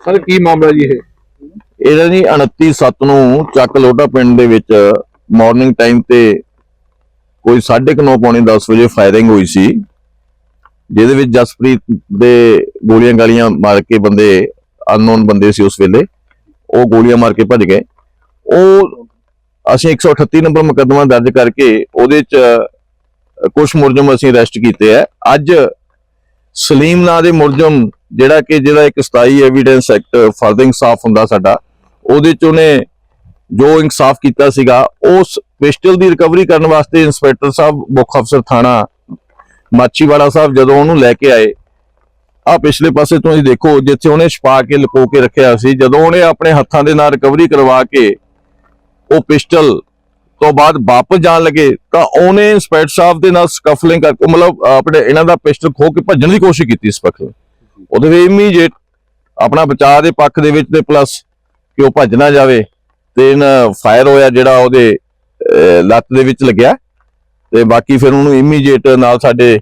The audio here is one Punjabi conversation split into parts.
ਸਰ, ਕੀ ਮਾਮਲਾ ਜੀ ਇਹ? ਇਹਦਾ ਜੀ 29 ਸੱਤ ਨੂੰ ਚੱਕ ਲੋਟਾ ਪਿੰਡ ਦੇ ਵਿੱਚ ਮਾਰਨਿੰਗ ਟਾਈਮ ਤੇ ਕੋਈ 9:30 ਪੌਣੇ 10 ਵਜੇ ਫਾਇਰਿੰਗ ਹੋਈ ਸੀ। ਜਿਹਦੇ ਵਿੱਚ ਜਸਪ੍ਰੀਤ ਦੇ ਗੋਲੀਆਂ ਗਾਲੀਆਂ ਮਾਰ ਕੇ ਬੰਦੇ ਅਨਨੋਨ ਬੰਦੇ ਸੀ ਉਸ ਵੇਲੇ, ਉਹ ਗੋਲੀਆਂ ਮਾਰ ਕੇ ਭੱਜ ਗਏ। ਉਹ ਅਸੀਂ 138 ਨੰਬਰ ਮੁਕੱਦਮਾ ਦਰਜ ਕਰਕੇ ਉਹਦੇ ਚ ਕੁਝ ਮੁਲਜ਼ਮ ਅਸੀਂ ਅਰੈਸਟ ਕੀਤੇ ਆ। ਅੱਜ ਸਲੀਮ ਨਾਂ ਦੇ ਮੁਲਜ਼ਮ ਜਿਹੜਾ ਕਿ ਜਿਹੜਾ ਇੱਕ 27 ਐਵੀਡੈਂਸ ਐਕਟ ਫਰਦਰ ਇਨਸਾਫ ਹੁੰਦਾ ਸਾਡਾ, ਉਹਦੇ ਚ ਉਹਨੇ ਜੋ ਇਨਸਾਫ ਕੀਤਾ ਸੀਗਾ, ਉਸ ਪਿਸਟਲ ਦੀ ਰਿਕਵਰੀ ਕਰਨ ਵਾਸਤੇ ਇੰਸਪੈਕਟਰ ਸਾਹਿਬ, ਮੁੱਖ ਅਫਸਰ ਥਾਣਾ ਮਾਚੀਵਾੜਾ ਸਾਹਿਬ ਜਦੋਂ ਉਹਨੂੰ ਲੈ ਕੇ ਆਏ ਆ ਪਿਛਲੇ ਪਾਸੇ ਤੁਸੀਂ ਦੇਖੋ, ਜਿੱਥੇ ਉਹਨੇ ਛਪਾ ਕੇ ਲੁਕੋ ਕੇ ਰੱਖਿਆ ਸੀ, ਜਦੋਂ ਉਹਨੇ ਆਪਣੇ ਹੱਥਾਂ ਦੇ ਨਾਲ ਰਿਕਵਰੀ ਕਰਵਾ ਕੇ ਉਹ ਪਿਸਟਲ ਤੋਂ ਬਾਅਦ ਵਾਪਸ ਜਾਣ ਲੱਗੇ, ਤਾਂ ਉਹਨੇ ਇੰਸਪੈਕਟਰ ਸਾਹਿਬ ਦੇ ਨਾਲ ਸਕਫਲਿੰਗ ਕਰਕੇ, ਮਤਲਬ ਆਪਣੇ ਇਹਨਾਂ ਦਾ ਪਿਸਟਲ ਖੋ ਕੇ ਭੱਜਣ ਦੀ ਕੋਸ਼ਿਸ਼ ਕੀਤੀ ਸਪੈਕਟਰ ਉਹਦੇ ਵਿੱਚ ਇਮੀਡੀਏਟ ਆਪਣਾ ਬਚਾਅ ਦੇ ਪੱਖ ਦੇ ਵਿੱਚ ਤੇ ਪਲੱਸ ਕਿ ਉਹ ਭੱਜ ਨਾ ਜਾਵੇ ਤੇ ਇਹਨਾਂ ਫਾਇਰ ਹੋਇਆ ਜਿਹੜਾ ਉਹਦੇ ਲੱਤ ਦੇ ਵਿੱਚ ਲੱਗਿਆ। ਤੇ ਬਾਕੀ ਫਿਰ ਉਹਨੂੰ ਇਮੀਡੀਏਟ ਨਾਲ ਸਾਡੇ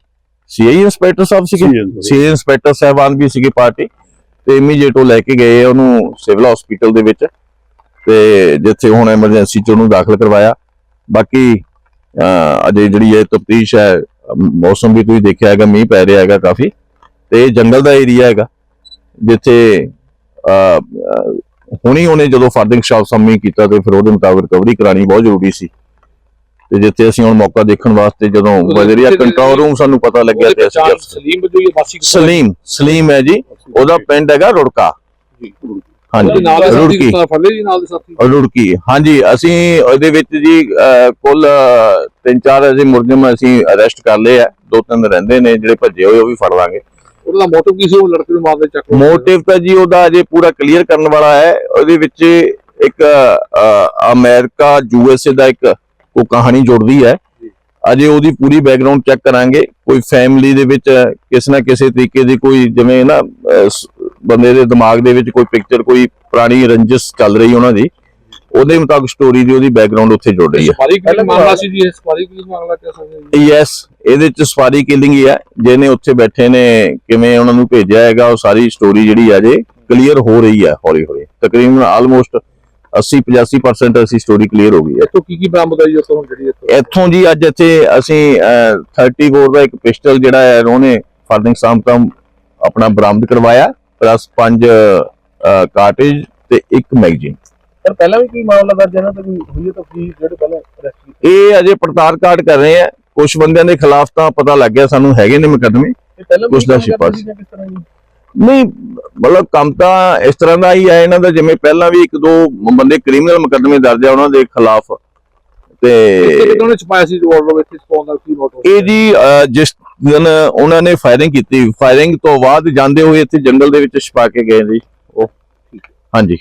ਸੀਆਈ ਇੰਸਪੈਕਟਰ ਸਾਹਿਬ ਸੀਗੇ। ਸੀਆਈ ਇੰਸਪੈਕਟਰ ਸਾਹਿਬਾਨ ਵੀ ਸੀਗੇ ਪਾਰਟੀ ਤੇ ਇਮੀਡੀਏਟ ਉਹ ਲੈ ਕੇ ਗਏ ਉਹਨੂੰ ਸਿਵਲ ਹਸਪੀਟਲ ਦੇ ਵਿੱਚ। ਤੇ ਜਿੱਥੇ ਹੁਣ ਐਮਰਜੈਂਸੀ ਚ ਉਹਨੂੰ ਦਾਖਲ ਕਰਵਾਇਆ। ਬਾਕੀ ਅਜੇ ਜਿਹੜੀ ਇਹ ਤਫਤੀਸ਼ ਹੈ ਮੌਸਮ ਵੀ ਤੁਸੀਂ ਦੇਖਿਆ ਹੈਗਾ ਮੀਂਹ ਪੈ ਰਿਹਾ ਹੈਗਾ ਕਾਫੀ। ਤੇ ਇਹ ਜੰਗਲ ਦਾ ਏਰੀਆ ਹੈਗਾ ਜਿੱਥੇ ਹੁਣੀ ਉਹਨੇ ਜਦੋਂ ਫਰਦਿੰਗ ਸ਼ਾਪ ਸਾਹਮਣੇ ਕੀਤਾ ਤੇ ਫਿਰ ਉਹਦੇ ਮੁਤਾਬਕ ਰਿਕਵਰੀ ਕਰਾਣੀ ਬਹੁਤ ਜ਼ਰੂਰੀ ਸੀ। ਤੇ ਜਿੱਥੇ ਅਸੀਂ ਹੁਣ ਮੌਕਾ ਦੇਖਣ ਵਾਸਤੇ ਜਦੋਂ ਬਜਰੀਆ ਕੰਟਰੋਲ ਰੂਮ ਸਾਨੂੰ ਪਤਾ ਲੱਗਿਆ ਤੇ ਅਸੀਂ ਸਲੀਮ ਇਹ ਵਾਸੀ ਸਲੀਮ ਸਲੀਮ ਹੈ ਜੀ। ਉਹਦਾ ਪਿੰਡ ਹੈਗਾ ਰੁੜਕਾ। ਹਾਂਜੀ। ਰੁੜਕੀ। ਰੁੜਕੀ। ਹਾਂਜੀ ਅਸੀਂ ਉਹਦੇ ਵਿੱਚ ਜੀ ਕੁੱਲ ਤਿੰਨ ਚਾਰ ਅਸੀਂ ਮੁਰਜਮ ਅਸੀਂ ਅਰੈਸਟ ਕਰ ਲਏ ਆ। ਦੋ ਤਿੰਨ ਰਹਿੰਦੇ ਨੇ ਜਿਹੜੇ ਭੱਜੇ ਹੋਏ ਉਹ ਵੀ ਫੜ ਲਾਂਗੇ। ਉਹਦਾ ਮੋਟਿਵ ਕੀ ਸੀ ਉਹ ਲੜਕੇ ਨੂੰ ਮਾਰਦੇ ਚੱਕ ਮੋਟਿਵ ਤਾਂ ਜੀ ਉਹਦਾ ਅਜੇ ਪੂਰਾ ਕਲੀਅਰ ਕਰਨ ਵਾਲਾ ਹੈ। ਉਹਦੇ ਵਿੱਚ ਇੱਕ ਅਮਰੀਕਾ ਯੂਐਸਏ ਦਾ ਇੱਕ ਕੋ ਕਹਾਣੀ ਜੁੜਦੀ ਹੈ। ਅਜੇ ਉਹਦੀ ਪੂਰੀ ਬੈਕਗ੍ਰਾਉਂਡ ਚੈੱਕ ਕਰਾਂਗੇ। ਕੋਈ ਫੈਮਿਲੀ ਦੇ ਵਿੱਚ ਕਿਸੇ ਨਾ ਕਿਸੇ ਤਰੀਕੇ ਦੀ ਕੋਈ ਜਿਵੇਂ ਨਾ ਬੰਦੇ ਦੇ ਦਿਮਾਗ ਦੇ ਵਿੱਚ ਕੋਈ ਪਿਕਚਰ ਕੋਈ ਪੁਰਾਣੀ ਰੰਜਿਸ਼ ਚੱਲ ਰਹੀ ਉਹਨਾਂ ਦੀ। ਉਹਦੇ ਮੁਤਾਬਕ ਸਟੋਰੀ ਦੀ ਉਹਦੀ ਬੈਕਗ੍ਰਾਉਂਡ ਉੱਥੇ ਜੁੜ ਰਹੀ ਹੈ। ਸਪਾਰੀ ਕੀ ਮਾਮਲਾ ਸੀ ਜੀ? ਇਹ ਸਪਾਰੀ ਕੀ ਮਾਮਲਾ ਕਹਿ ਸਕਦੇ ਜੀ ਯੈਸ ਇਹਦੇ ਚ ਸਵਾਰੀ ਕਿਲਿੰਗ ਹੀ ਹੈ ਜਿਹਨੇ ਉੱਥੇ ਬੈਠੇ ਨੇ ਕਿਵੇਂ ਉਹਨਾਂ ਨੂੰ ਭੇਜਿਆ ਹੈਗਾ ਉਹ ਸਾਰੀ ਸਟੋਰੀ ਜਿਹੜੀ ਹੈ ਜੇ ਕਲੀਅਰ ਹੋ ਰਹੀ ਹੈ ਹੌਲੀ ਹੌਲੀ। ਤਕਰੀਬਨ ਆਲਮੋਸਟ 80 85% ਅਸੀਂ ਸਟੋਰੀ ਕਲੀਅਰ ਹੋ ਗਈ ਹੈ। ਇੱਥੋਂ ਕੀ ਕੀ ਬਰਾਮਦ ਹੋਈ ਉੱਥੋਂ ਜਿਹੜੀ ਇੱਥੋਂ? ਇੱਥੋਂ ਜੀ ਅੱਜ ਇੱਥੇ ਅਸੀਂ ਅਹ, 34 ਦਾ ਇੱਕ ਪਿਸਟਲ ਜਿਹੜਾ ਹੈ ਉਹਨੇ ਫਰਦਿੰਗ ਸਾਮਕਮ ਆਪਣਾ ਬਰਾਮਦ ਕਰਵਾਇਆ। ਪਲੱਸ 5 ਕਾਰਟੇਜ ਤੇ ਇੱਕ ਮੈਗਜ਼ੀਨ ਸਰ ਪਹਿਲਾਂ ਵੀ ਕੀ ਮਾਮਲਾ ਦਰਜ ਇਹਨਾਂ ਤੇ ਕੋਈ ਹੋਈ ਹੈ ਤਾਂ ਕੀ ਜਿਹੜੇ ਪਹਿਲਾਂ ਅਰੈਸਟ ਇਹ ਅਜੇ ਪੜਤਾਲ ਕਾਰਡ ਕਰ ਰਹੇ ਆ। ਕੁਝ ਬੰਦਿਆਂ ਦੇ ਖਿਲਾਫ ਤਾਂ ਪਤਾ ਲੱਗ ਗਿਆ ਸਾਨੂੰ ਹੈਗੇ ਨੇ ਮੁਕੱਦਮੇ। ਕੁਛ ਦਾ ਛਿਪਾ ਸੀ। ਕਿਸ ਤਰ੍ਹਾਂ ਜੀ? ਨਹੀਂ ਮਤਲਬ ਕੰਮ ਤਾਂ ਇਸ ਤਰ੍ਹਾਂ ਦਾ ਹੀ ਹੈ ਇਹਨਾਂ ਦਾ ਜਿਵੇਂ ਪਹਿਲਾਂ ਵੀ ਇੱਕ ਦੋ ਬੰਦੇ ਕ੍ਰਿਮੀਨਲ ਮੁਕੱਦਮੇ ਦਰਜ ਆ ਉਹਨਾਂ ਦੇ ਖਿਲਾਫ। ਤੇ ਕਿਹਨਾਂ ਨੇ ਛਪਾਇਆ ਸੀ ਆਰਡਰ ਵਿੱਚ? ਸਪੌਨ ਦਾ ਕੀ ਮੋਟਿਵ ਇਹ ਜੀ ਜਿਸ ਦਿਨ ਉਹਨਾਂ ਨੇ ਫਾਇਰਿੰਗ ਕੀਤੀ ਫਾਇਰਿੰਗ ਤੋਂ ਬਾਅਦ ਜਾਂਦੇ ਹੋਏ ਇੱਥੇ ਜੰਗਲ ਦੇ ਵਿੱਚ ਛਪਾ ਕੇ ਗਏ ਜੀ ਉਹ। ਹਾਂਜੀ।